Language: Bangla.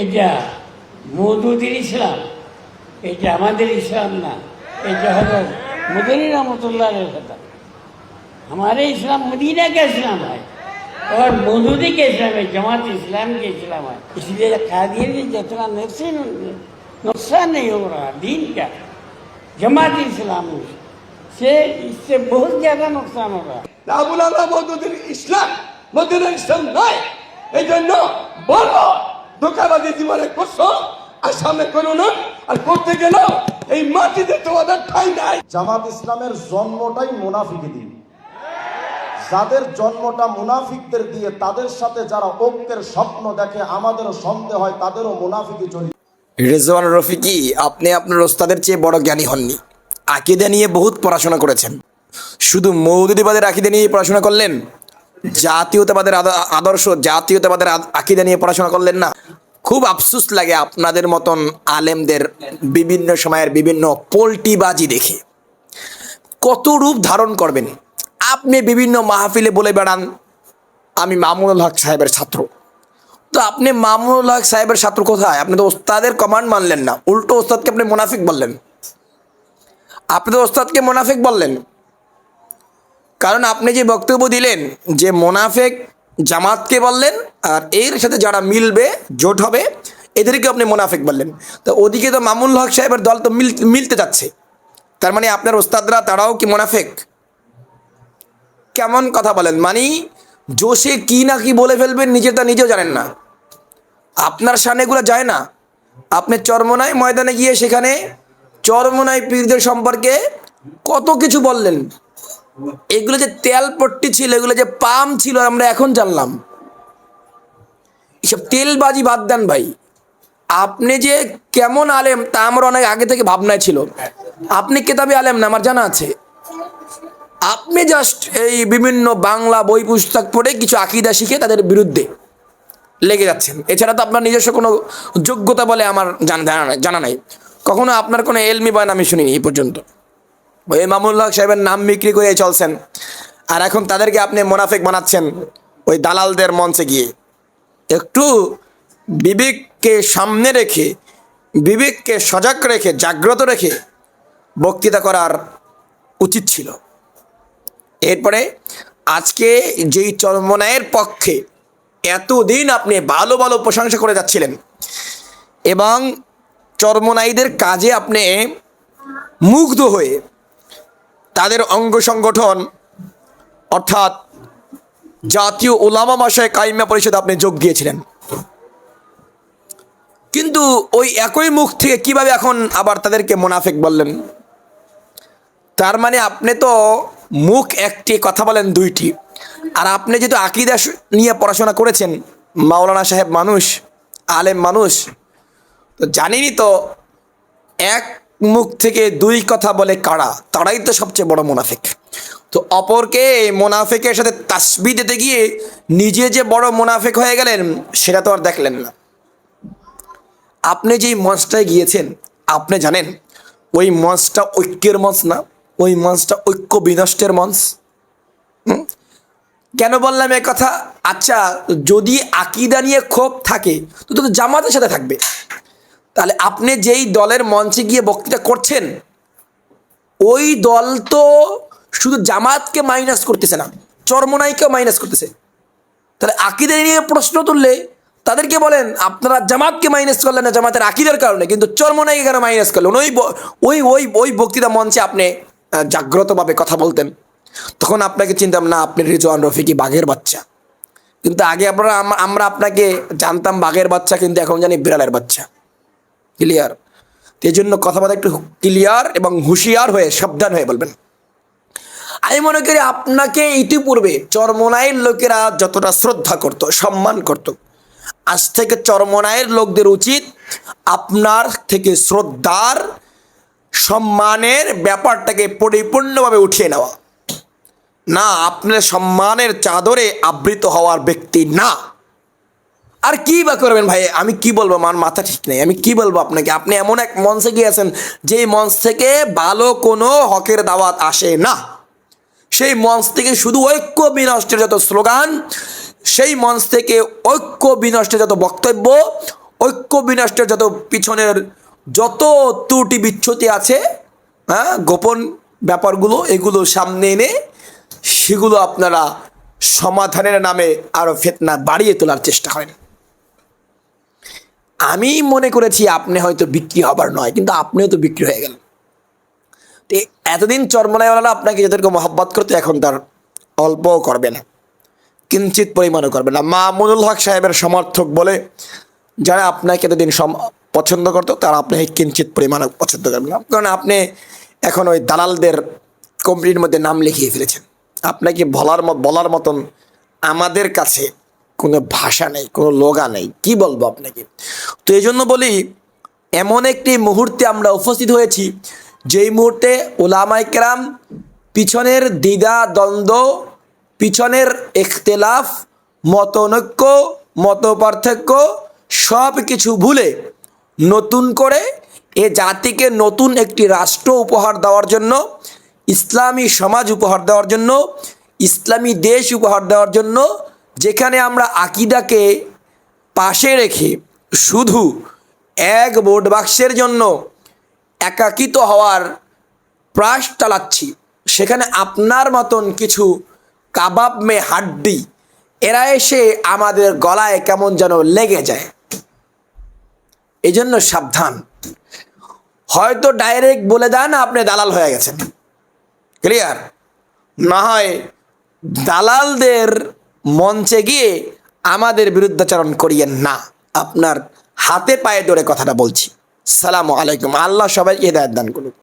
এটা মৌদুদির ইসলাম এটা আমাদের ইসলাম না এটা হলো মদনী রহমতুল্লাহ কথা हमारे इस्लाम मदीना का इस्लाम है और मौदूदी के इस्लाम है जमात इस्लाम के इस्लाम है इसलिए कादिर में जितना नुकसान नुकसान नहीं हो रहा दीन का जमात इस्लाम से इससे बहुत ज़्यादा नुकसान हो रहा है আবুল আল্লাহ মদুদের ইসলাম মদুদের ইসলাম নয় এই জন্য বলো ধোকাবাজি জীবনে করছ? আর সামনে করো না। আর করতে গেল এই মাটিতে তোমাদের ঠাই নাই। জামাত ইসলামের জন্মটাই মুনাফিকি দিন যাদের জন্মটা মুনাফিকদের দিয়ে তাদের সাথে যারা ঐক্যের স্বপ্ন দেখে আমাদেরও সন্দেহ হয় তাদেরও মুনাফিকি জড়িত রেজওয়ান রফিকি আপনি আপনার ওস্তাদের চেয়ে বড় জ্ঞানী হননি। আকিদা নিয়ে বহুত পড়াশোনা করেছেন। শুধু মৌদুদিবাদের আকিদা নিয়ে পড়াশোনা করলেন? জাতীয়তাবাদের আদর্শ জাতীয়তাবাদের আকিদা নিয়ে পড়াশোনা করলেন না? খুব আফসুস লাগে আপনাদের মতন আলেমদের বিভিন্ন সময়ের বিভিন্ন পোল্টিবাজি দেখে। কত রূপ ধারণ করবেন? আপনি বিভিন্ন মাহফিলে বলে বেড়ান, আমি মামুনুল হক সাহেবের ছাত্র। তো আপনি মামুনুল হক সাহেবের ছাত্র কোথায়? আপনি তো ওস্তাদের কমান্ড মানলেন না, উল্টো ওস্তাদকে আপনি মোনাফিক বললেন। আপনি তো ওস্তাদকে মোনাফিক বললেন। কারণ আপনি যে বক্তব্য দিলেন যে মোনাফেক জামাতকে বললেন, আর এর সাথে যারা মিলবে, জোট হবে এদেরকে আপনি মোনাফেক বললেন। তো ওদিকে তো মামুল হক সাহেবের দল তো মিল, মিলতে যাচ্ছে। তার মানে আপনার ওস্তাদরা, তারাও কি মোনাফেক? কেমন কথা বলেন? মানে জোশে কি না কি বলে ফেলবেন নিজে তা নিজেও জানেন না। আপনার সানেগুলো যায় না। আপনি চরমনায় ময়দানে গিয়ে সেখানে, চরমনায় পীরদের সম্পর্কে কত কিছু বললেন? এগুলো যে তেল পট্টি ছিল, এগুলো যে পাম ছিল আমরা এখন জানলাম। এসব তেলবাজি বাদ দেন ভাই। আপনি যে কেমন আলেম, তা আমার অনেক আগে থেকে ভাবনায় ছিল। আপনি কেতাবি আলেম না, আমার জানা আছে। আপনি জাস্ট এই বিভিন্ন বাংলা বই পুস্তক পড়ে কিছু আকিদা শিখে তাদের বিরুদ্ধে লেগে যাচ্ছেন। এছাড়া তো আপনার নিজস্ব কোনো যোগ্যতা বলে আমার জানা জানা নাই। কখনো আপনার কোনো এলমি বয়ান আমি শুনিনি এই পর্যন্ত। ওই মামুল্লাহ সাহেবের নাম বিক্রি করে চলছেন। আর এখন তাদেরকে আপনি মোনাফেক বানাচ্ছেন ওই দালালদের মঞ্চে গিয়ে। একটু বিবেককে সামনে রেখে, বিবেককে সজাগ রেখে, জাগ্রত রেখে বক্তৃতা করার উচিত ছিল। এরপরে আজকে যেই চরমনায়ের পক্ষে এতদিন আপনি ভালো ভালো প্রশংসা করে যাচ্ছিলেন, এবং চরমনাইদের কাজে আপনি মুগ্ধ হয়ে তাদের অঙ্গ সংগঠন, অর্থাৎ জাতীয় ওলামা মাসায় কাইমা পরিষদ আপনি যোগ দিয়েছিলেন। কিন্তু ওই একই মুখ থেকে কীভাবে এখন আবার তাদেরকে মোনাফেক বললেন? তার মানে আপনি তো মুখ একটি, কথা বলেন দুইটি। আর আপনি যেহেতু আকিদা নিয়ে পড়াশোনা করেছেন, মাওলানা সাহেব মানুষ, আলেম মানুষ, তো জানিনি তো এক মুখ থেকে দুই কথা বলে কারা? তারাই তো সবচেয়ে বড় মুনাফিক। তো অপরকে মোনাফেকের সাথে তাসবি দিতে গিয়ে নিজে যে বড় মুনাফেক হয়ে গেলেন, সেটা তো আর দেখলেন না। আপনি যেই মঞ্চটায় গিয়েছেন, আপনি জানেন, ওই মঞ্চটা ঐক্যের মঞ্চ না, ওই মঞ্চটা ঐক্য বিনষ্টের মঞ্চ? কেন বললাম এ কথা? আচ্ছা যদি আকিদা নিয়ে ক্ষোভ থাকে, তো তো জামাতের সাথে থাকবে। তাহলে আপনি যেই দলের মঞ্চে গিয়ে বক্তৃতা করছেন, ওই দল তো শুধু জামাতকে মাইনাস করতেছে না, চরমনাইকেও মাইনাস করতেছে। তাহলে আকিদের নিয়ে প্রশ্ন তুললে তাদেরকে বলেন, আপনারা জামাতকে মাইনাস করলেন না, জামাতের আকিদের কারণে, কিন্তু চরমনাইকে কেন মাইনাস করলেন? ওই ওই ওই ওই বক্তৃতা মঞ্চে আপনি জাগ্রতভাবে কথা বলতেন। তখন আপনাকে চিনতাম না আপনি রিজওয়ান রফিকি বাঘের বাচ্চা। কিন্তু আগে আপনারা আমরা আপনাকে জানতাম বাঘের বাচ্চা, কিন্তু এখন জানি বিড়ালের বাচ্চা। ক্লিয়ার। এই জন্য কথাবার্তা একটু ক্লিয়ার এবং হুঁশিয়ার হয়ে সাবধান হয়ে বলবেন। আমি মনে করি আপনাকে ইতিপূর্বে চরমনায়ের লোকেরা যতটা শ্রদ্ধা করত, সম্মান করত, আজ থেকে চরমনায়ের লোকদের উচিত আপনার থেকে শ্রদ্ধার, সম্মানের ব্যাপারটাকে পরিপূর্ণভাবে উঠিয়ে নেওয়া। না, আপনার সম্মানের চাদরে আবৃত হওয়ার ব্যক্তি না। আর কি বা করবেন ভাই? আমি কি বলব? আমার মাথা ঠিক নেই। আমি কি বলব আপনাকে? আপনি এমন এক মঞ্চে গিয়েছেন, যেই মঞ্চ থেকে ভালো কোনো হকের দাওয়াত আসে না। সেই মঞ্চ থেকে শুধু ঐক্য বিনষ্টের যত স্লোগান, সেই মঞ্চ থেকে ঐক্য বিনষ্টের যত বক্তব্য, ঐক্য বিনষ্টের যত পিছনের যত ত্রুটি বিচ্ছুতি আছে হ্যাঁ গোপন ব্যাপারগুলো, এগুলো সামনে এনে সেগুলো আপনারা সমাধানের নামে আরও ফেতনা বাড়িয়ে তোলার চেষ্টা করেন। আমি মনে করেছি আপনি হয়তো বিক্রি হবার নয়, কিন্তু আপনিও তো বিক্রি হয়ে গেলেন। তো এতদিন চরমনাইওয়ালা আপনাকে যাদেরকে মহব্বত করতে, এখন তার অল্পও করবে না। কিঞ্চিত পরিমাণও করবে না। মামুনুল হক সাহেবের সমর্থক বলে যারা আপনাকে এতদিন পছন্দ করতো, তারা আপনাকে কিঞ্চিত পরিমাণও পছন্দ করবে না। কারণ আপনি এখন ওই দালালদের কোম্পানির মধ্যে নাম লিখিয়ে ফেলেছেন। আপনাকে বলার মত বলার মতন আমাদের কাছে কোনো ভাষা নেই, কোনো লোগা নেই। কি বলব আপনাকে? তো এই জন্য বলি, এমন একটি মুহূর্তে আমরা উপস্থিত হয়েছি, যেই মুহূর্তে ওলামাইকরাম পিছনের দ্বিধা, দ্বন্দ্ব, পিছনের ইখতলাফ, মতনৈক্য মত পার্থক্য সব কিছু ভুলে নতুন করে এ জাতিকে নতুন একটি রাষ্ট্র উপহার দেওয়ার জন্য, ইসলামী সমাজ উপহার দেওয়ার জন্য, ইসলামী দেশ উপহার দেওয়ার জন্য যেখানে আমরা আকিদাকে পাশে রেখে শুধু এক ভোট বাক্সের জন্য একাকিত হওয়ার প্রয়াস চালাচ্ছি, সেখানে আপনার মতন কিছু কাবাব মে হাড্ডি, এরা এসে আমাদের গলায় কেমন যেন লেগে যায়। এই জন্য সাবধান। হয়তো ডাইরেক্ট বলে দেন আপনি দালাল হয়ে গেছেন। ক্লিয়ার? না হয় দালালদের মঞ্চে গিয়ে আমাদের বিরুদ্ধাচরণ করিয়েন না। আপনার হাতে পায়ে ধরে কথাটা বলছি। সালাম আলাইকুম। আল্লাহ সবাই হেদায়ত দান করুন